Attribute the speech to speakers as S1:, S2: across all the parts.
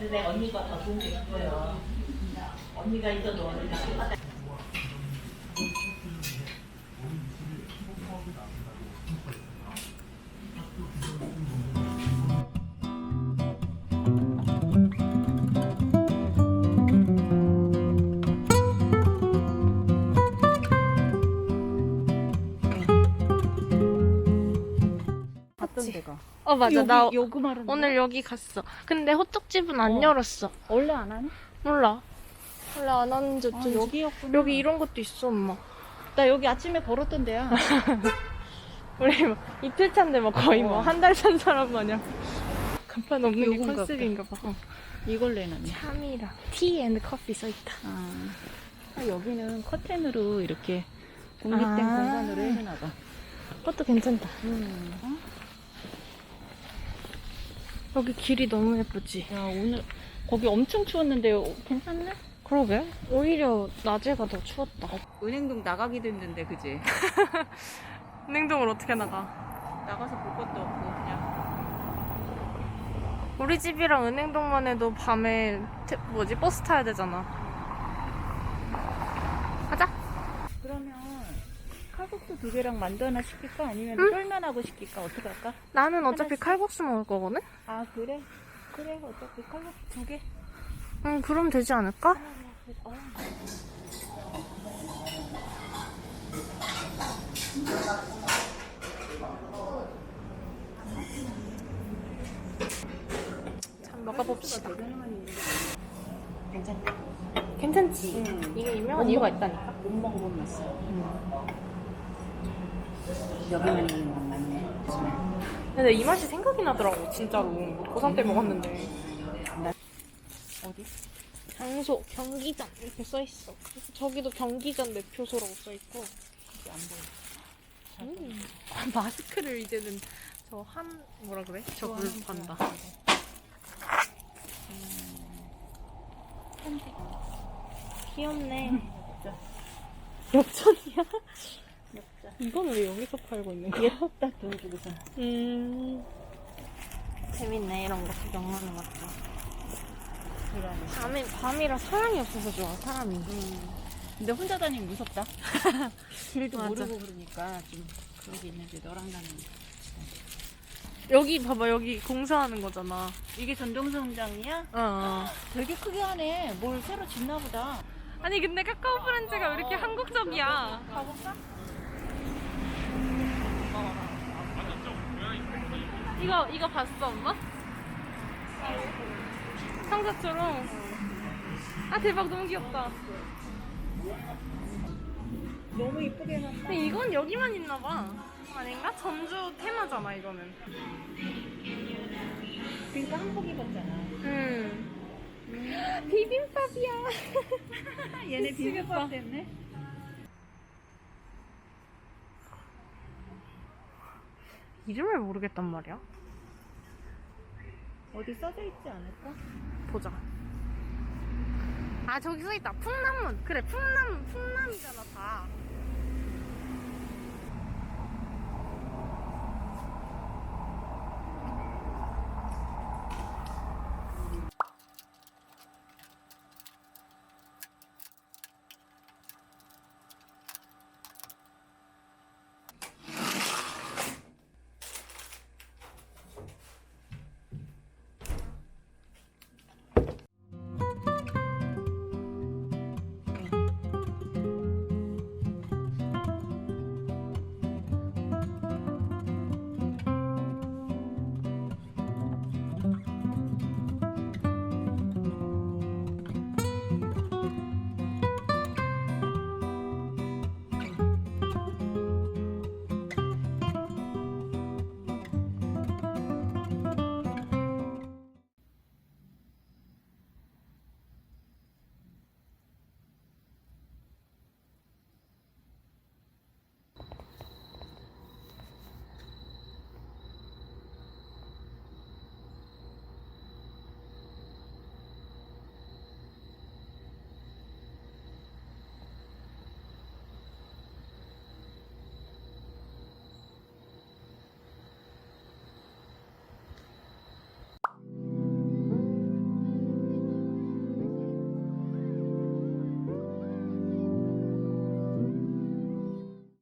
S1: 내가 언니가 더 좋은 게 있어요. 언니가 있어도 언니가
S2: 어 맞아
S3: 여기,
S2: 나
S3: 요그 말은
S2: 오늘 여기 갔어. 근데 호떡집은 안
S3: 어.
S2: 열었어.
S3: 원래 안 하니?
S2: 몰라. 원래 안 하는 줄.
S3: 아,
S2: 여기
S3: 여기였구나.
S2: 여기 이런 것도 있어 엄마.
S3: 나 여기 아침에 걸었던 데야.
S2: 우리 막 이틀 차인데 막 거의 뭐
S3: 어.
S2: 한달찬 사람 마냥 간판 없는 게
S3: 요건가
S2: 컨셉인가 봐. 어.
S3: 이걸 내놨네.
S2: 참이랑 티앤 커피 써있다.
S3: 아. 아, 여기는 커튼으로 이렇게 공립된
S2: 아.
S3: 공간으로 해주나 봐.
S2: 그것도 괜찮다.
S3: 음.
S2: 여기 길이 너무 예쁘지?
S3: 야, 오늘 거기 엄청 추웠는데 어, 괜찮네?
S2: 그러게. 오히려 낮에가 더 추웠다.
S3: 은행동 나가기도 힘든데, 그지?
S2: 냉동을 어떻게 나가?
S3: 나가서 볼 것도 없고, 그냥.
S2: 우리 집이랑 은행동만 해도 밤에 태- 뭐지 버스 타야 되잖아. 가자.
S3: 칼국수 두 개랑 만두 하나 시킬까? 아니면
S2: 응?
S3: 쫄면하고 시킬까? 어떻게 할까?
S2: 나는 어차피
S3: 하나씩?
S2: 칼국수 먹을 거거든.
S3: 아, 그래? 그래, 어차피 칼국수 두 개.
S2: 응, 그럼 되지 않을까?
S3: 어.
S2: 참 먹어봅시다.
S3: 괜찮다.
S2: 괜찮지?
S3: 응.
S2: 이게 유명한 이유가 있다니까.
S3: 못 먹어본 맛이야. 여기만 있는 건 맞네.
S2: 근데 이 맛이 생각이 나더라고, 진짜로. 고3 때 먹었는데.
S3: 어디?
S2: 장소, 경기장 이렇게 써 있어. 그래서 저기도 경기장 매표소라고 써 있고.
S3: 여기 안 보여.
S2: 음. 아, 마스크를 이제는 저 한, 뭐라 그래? 저걸 판다. 귀엽네. 역전이야?
S3: 역전.
S2: 이건 왜 여기서 팔고 있는 거야?
S3: 예쁘다, 돈 주고서.
S2: 음. 재밌네, 이런 거 구경하는 것도.
S3: 그러네.
S2: 밤에, 밤이라 사람이 없어서 좋아, 사람이.
S3: 음. 근데 혼자 다니면 무섭다. 길도
S2: 맞아.
S3: 모르고 그러니까 좀 그런 게 있는데 너랑 나는
S2: 여기 봐봐, 여기 공사하는 거잖아.
S3: 이게 전동성장이야?
S2: 어, 어.
S3: 되게 크게 하네. 뭘 새로 짓나 보다.
S2: 아니, 근데 카카오 프렌즈가 왜 이렇게 한국적이야?
S3: 가볼까?
S2: 이거, 이거 봤어, 엄마? 상자처럼. 아, 대박, 너무 귀엽다.
S3: 너무 이쁘게 해놨다.
S2: 근데 이건 여기만 있나 봐. 아닌가? 전주 테마잖아, 이거는.
S3: 그러니까 한복 입었잖아.
S2: 음. 비빔밥이야.
S3: 얘네
S2: 미치겠다.
S3: 비빔밥 때문에?
S2: 이름을 모르겠단 말이야.
S3: 어디 써져 있지 않을까?
S2: 보자. 아, 저기 써있다. 풍남문. 그래, 풍남, 풍남이잖아, 다.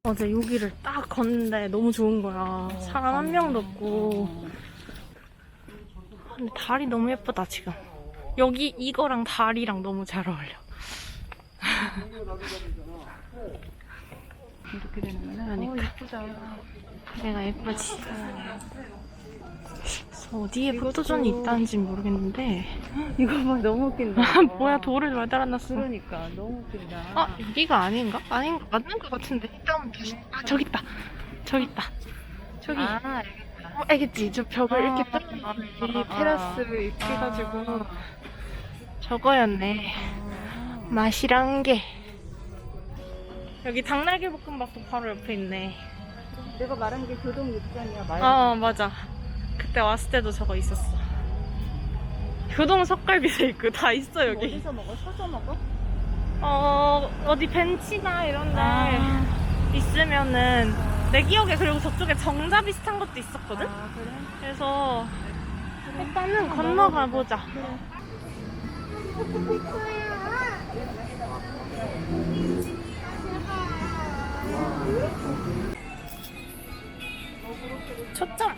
S2: 어제 여기를 딱 걷는데 너무 좋은 거야. 사람 한 명도 없고. 근데 달이 너무 예쁘다, 지금. 여기 이거랑 달이랑 너무 잘 어울려.
S3: 이렇게 되는 거는.
S2: 어, 예쁘다. 내가 예쁘지. 어디에 포토존이 있다는지 모르겠는데.
S3: 이거 봐 너무 웃긴다.
S2: 뭐야, 돌을 왜 달아놨어?
S3: 그러니까 너무 웃긴다.
S2: 아, 여기가 아닌가? 아닌, 맞는 것 같은데. 일단 다시. 아, 저기 있다. 저기 있다. 저기.
S3: 아,
S2: 어, 알겠지? 저 벽을 이렇게
S3: 아,
S2: 뚫어.
S3: 아,
S2: 이
S3: 아,
S2: 테라스
S3: 아.
S2: 이렇게 해가지고. 저거였네. 맛이란 게. 여기 닭날개 볶음밥도 바로 옆에 있네.
S3: 내가 말한 게 교동 육전이야. 말.
S2: 어, 맞아. 그때 왔을 때도 저거 있었어. 교동 석갈비도 있고 다 있어, 여기.
S3: 어디서 먹어? 서서 먹어?
S2: 어, 어디 벤치나 이런 데
S3: 아.
S2: 있으면은 내 기억에 그리고 저쪽에 정자 비슷한 것도 있었거든?
S3: 아 그래?
S2: 그래서 일단은 건너가 보자. 초점.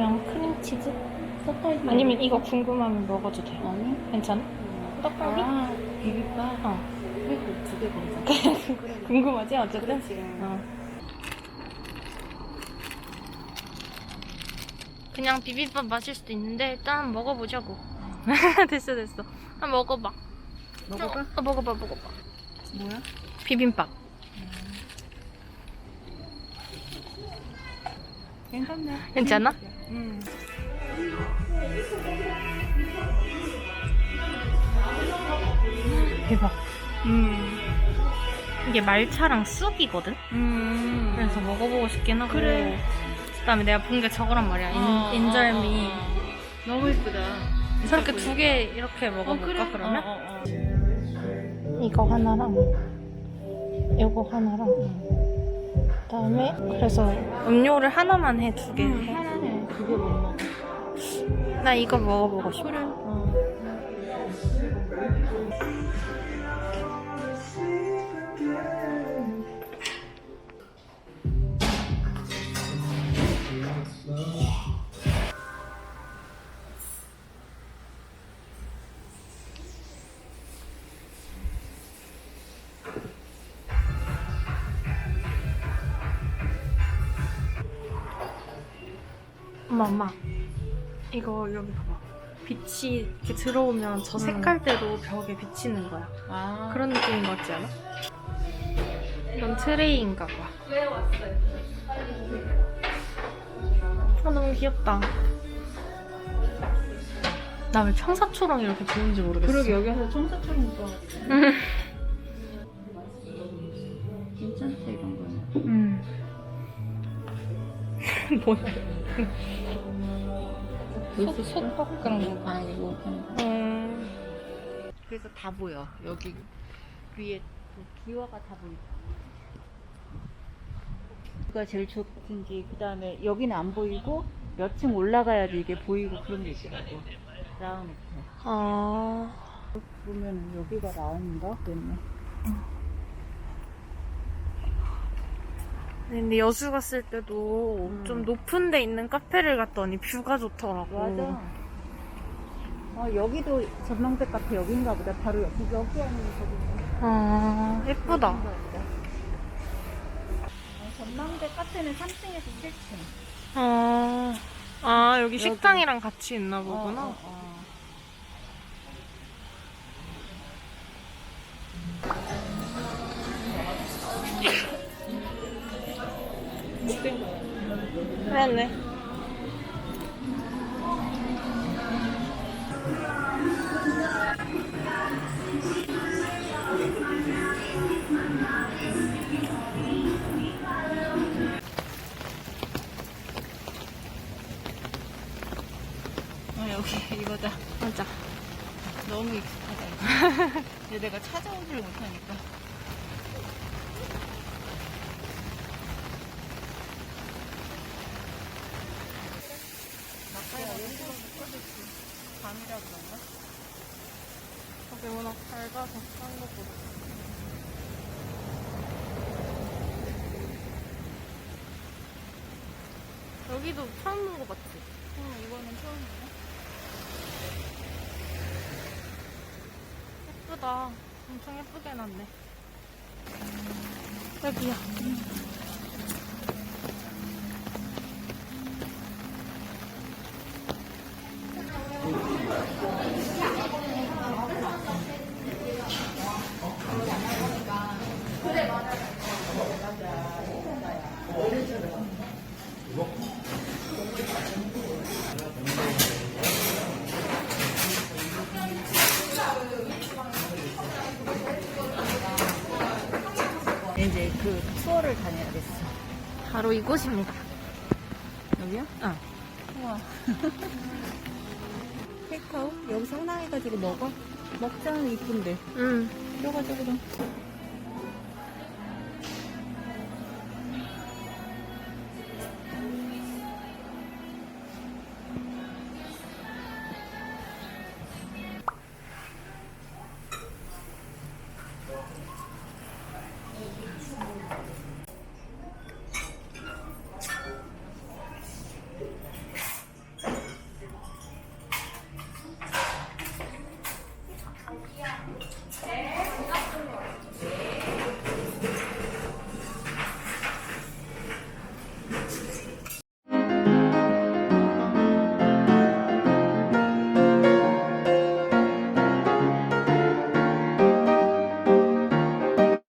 S2: 아니면 크림치즈?
S3: 떡갈비.
S2: 아니면 이거 궁금하면 먹어도 돼.
S3: 아니?
S2: 괜찮아? 떡갈비?
S3: 아 비빔밥.
S2: 어.
S3: 두개 먹자.
S2: 궁금하지? 어쨌든?
S3: 그렇지.
S2: 어. 그냥 비빔밥 마실 수도 있는데 일단 먹어보자고. 됐어 됐어. 한번 먹어봐.
S3: 먹어봐.
S2: 어, 먹어봐 먹어봐.
S3: 뭐야?
S2: 비빔밥.
S3: 괜찮네.
S2: 괜찮아?
S3: 응.
S2: 대박.
S3: 음.
S2: 이게 말차랑 쑥이거든?
S3: 음.
S2: 그래서 먹어보고 싶긴 하고.
S3: 그래.
S2: 그다음에 내가 본 게 저거란 말이야. 인,
S3: 어,
S2: 인절미.
S3: 어, 어, 어. 너무 예쁘다.
S2: 저렇게 두 개 이렇게
S3: 어,
S2: 먹어볼까
S3: 그래?
S2: 그러면?
S3: 어, 어, 어.
S2: 이거 하나랑 이거 하나랑 그다음에 그래서 음료를 하나만 해 두 개.
S3: 응, 하나네. 두개 못 먹어.
S2: 나 이거 먹어보고 싶어.
S3: 그래. 어.
S2: 엄마 엄마 이거 여기 봐봐. 빛이 이렇게 들어오면 저 색깔대로 벽에 비치는 거야.
S3: 아.
S2: 그런 느낌인 것 같지 않아? 이건 트레이인가 봐. 왜 왔어요? 아 너무 귀엽다. 나왜 청사초랑 이렇게 보는지 모르겠어.
S3: 그러게 여기 와서 청사처럼 입어가지고. 괜찮다 이런 거는.
S2: 음. 뭐야?
S3: 속, 속박 그런 거 아니고.
S2: 음.
S3: 그래서 다 보여. 여기 위에 그 기와가 다 보인다. 가 제일 좋은 게 그다음에 여기는 안 보이고 몇 층 올라가야지 이게 보이고 그런 게 있더라고. 라운드.
S2: 아.
S3: 보면 여기가 라운인가? 그랬네.
S2: 근데 여수 갔을 때도
S3: 음.
S2: 좀 높은 데 있는 카페를 갔더니 뷰가 좋더라고.
S3: 맞아. 어, 여기도 전망대 카페 여긴가 보다. 바로 여기, 여기 하는 저기.
S2: 아, 예쁘다.
S3: 어, 전망대 카페는 3층에서 7층.
S2: 아, 아 여기
S3: 여기.
S2: 식당이랑 같이 있나 보구나.
S3: 어, 어, 어.
S2: 그렇네.
S3: 어, 여기 이거다.
S2: 맞아.
S3: 너무 익숙하다. 이거. 근데 내가 찾아오지를 못하니까.
S2: 밤이라 그런가? 저기 워낙 밝아서 딴 것보다. 여기도 처음 본거 맞지?
S3: 응, 이거는 처음이야.
S2: 예쁘다. 엄청 예쁘게 해놨네. 여기야.
S3: 이
S2: 바로 이곳입니다.
S3: 여기야?
S2: 어.
S3: 우와. 테이크아웃? 여기서 하나 해가지고 먹어? 먹자는 이쁜데.
S2: 응.
S3: 들어가자, 그럼.